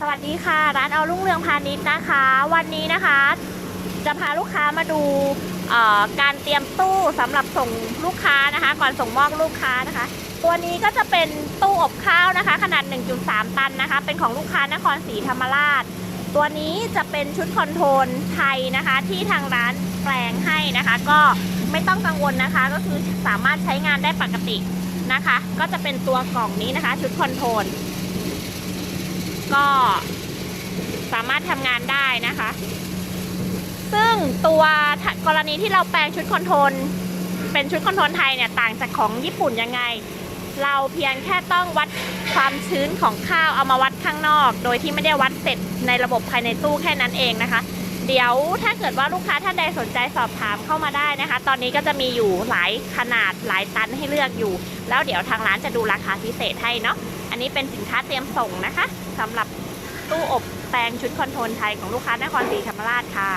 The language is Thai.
สวัสดีค่ะ ร้านเอารุ่งเรืองพาณิชย์นะคะ วันนี้นะคะ จะพาลูกค้ามาดูการเตรียมตู้สำหรับส่งลูกค้านะคะ ก่อนส่งมอบลูกค้านะคะ ตัวนี้ก็จะเป็นตู้อบข้าวนะคะ ขนาด 1.3 ตันนะคะ เป็นของลูกค้านครศรีธรรมราช ตัวนี้จะเป็นชุดคอนโทรลไทยนะคะ ที่ทางร้านแปลงให้นะคะ ก็ไม่ต้องกังวลนะคะ ก็คือสามารถใช้งานได้ปกตินะคะ ก็จะเป็นตัวกล่องนี้นะคะ ชุดคอนโทรล ก็สามารถทำงานได้นะคะ ซึ่งตัวกรณีที่เราแปลงชุดคอนโทรลเป็นชุดคอนโทรลไทยเนี่ย ต่างจากของญี่ปุ่นยังไง เราเพียงแค่ต้องวัดความชื้นของข้าวเอามาวัดข้างนอก โดยที่ไม่ได้วัดเสร็จในระบบภายในตู้แค่นั้นเองนะคะ เดี๋ยวถ้าเกิดว่าลูกค้าท่านใดสนใจสอบถามเข้ามาได้นะคะ ตอนนี้ก็จะมีอยู่หลายขนาดหลายตันให้เลือกอยู่ แล้วเดี๋ยวทางร้านจะดูราคาพิเศษให้เนาะอันนี้เป็นสินค้าเตรียมส่งนะคะสำหรับตู้อบแปลงชุดคอนโทรลไทยของลูกค้านครศรีธรรมราชค่ะ